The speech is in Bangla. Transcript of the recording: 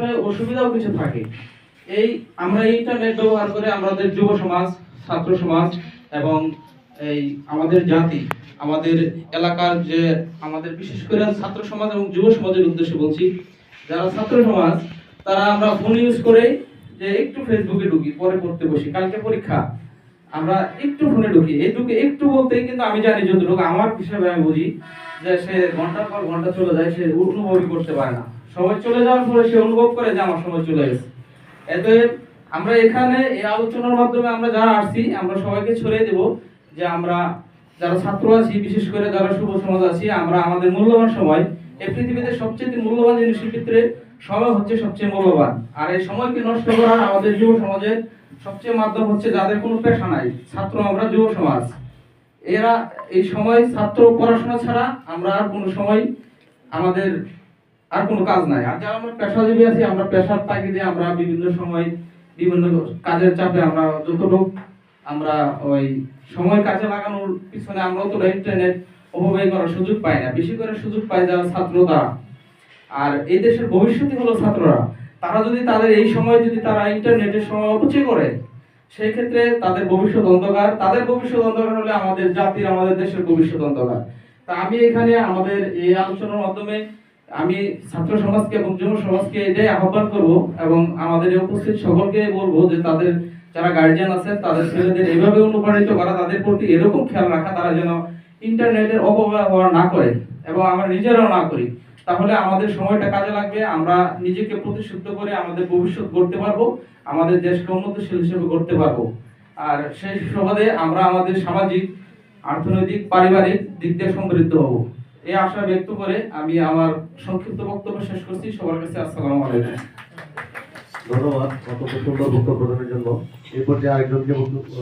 পিছনে অসুবিধাও কিছু থাকে। এই আমরা ইন্টারনেট ব্যবহার করে আমাদের যুব সমাজ, ছাত্র সমাজ এবং এই আমাদের জাতি, আমাদের এলাকার যে আমাদের বিশেষ করে ছাত্র সমাজ এবং যুব সমাজের উদ্দেশ্যে বলছি, যারা ছাত্র সমাজ, তারা আমরা ফোন ইউজ করে যে একটু ফেসবুকে ঢুকি, পরে পড়তে বসি। কালকে পরীক্ষা। আমরা একটু ফোনে ঢুকি। এই ঢুকে একটু বলতে কিন্তু আমি জানি যতটুকু, আমার হিসাবে আমি বুঝি যে সে ঘণ্টার পর ঘণ্টা চলে যায়, সে অনুভবই করতে পারে না। সময় চলে যাওয়ার পরে সে অনুভব করে যে আমার সময় চলে গেছে। এতে আমরা এখানে এই আলোচনার মাধ্যমে আমরা যারা আসছি, আমরা সবাইকে ছড়িয়ে দেব যে আমরা যারা ছাত্র আছি, বিশেষ করে যারা শুভ সমাজ আছি, আমরা আমাদের মূল্যবান সময় এই পৃথিবীতে সবচেয়ে মূল্যবান জিনিসের ভিতরে সময় হচ্ছে সবচেয়ে মূল্যবান। আর এই সময়কে নষ্ট করা আমাদের যুব সমাজের সবচেয়ে মাধ্যম হচ্ছে যাদের কোনো পেশা নাই, ছাত্র আমরা যুব সমাজ। এরা এই সময় ছাত্র পড়াশোনা ছাড়া আমরা আর কোনো সময় আমাদের আর কোনো কাজ নাই। আর যারা আমরা পেশাজীবী আছি, আমরা পেশার তাগিদে আমরা বিভিন্ন সময় বিভিন্ন কাজের চাপে আমরা যতটুকু আমরা ওই সময় কাজে লাগানোর পিছনে আমরা অতটা ইন্টারনেট অপব্যয় করার সুযোগ পাই না। বেশি করে সুযোগ পাই যারা ছাত্র তারা। আর এই দেশের ভবিষ্যৎই হলো ছাত্ররা, তারা যদি তাদের এই সময় যদি তারা ইন্টারনেটের সময় অপচয় করে সেই ক্ষেত্রে তাদের ভবিষ্যৎ অন্ধকার, তাদের ভবিষ্যৎ অন্ধকার হলে আমাদের জাতির, আমাদের দেশের ভবিষ্যৎ অন্ধকার। তা আমি এখানে আমাদের এই আলোচনার মাধ্যমে আমি ছাত্র সমাজকে এবং যুব সমাজকে এটাই আহ্বান করব এবং আমাদের উপস্থিত সকলকে বলব যে তাদের যারা গার্জিয়ান আছেন, তাদের ছেলেদের এইভাবে অনুপ্রাণিত করা, তাদের প্রতি এরকম খেয়াল রাখা, তারা যেন ইন্টারনেটের অপব্যবহার না করে এবং আমরা নিজেরাও না করি। তাহলে আমাদের সময়টা কাজে লাগবে। আমরা নিজেকে প্রতিশুদ্ধ করে আমাদের ভবিষ্যৎ গড়তে পারব, আমাদের দেশকে উন্নতশীল হিসেবে গড়তে পারব। আর সেই সুবাদে আমরা আমাদের সামাজিক অর্থনৈতিক পারিবারিক দিক দিয়ে সমৃদ্ধ হব। এই আশা ব্যক্ত করে আমি আমার সংক্ষিপ্ত বক্তব্য শেষ করছি। সবার কাছে আসসালামু আলাইকুম। ধন্যবাদ। অত্যন্ত সুন্দর বক্তব্য প্রদানের জন্য। এই পর্যায়ে আরেকজনকে বক্তব্য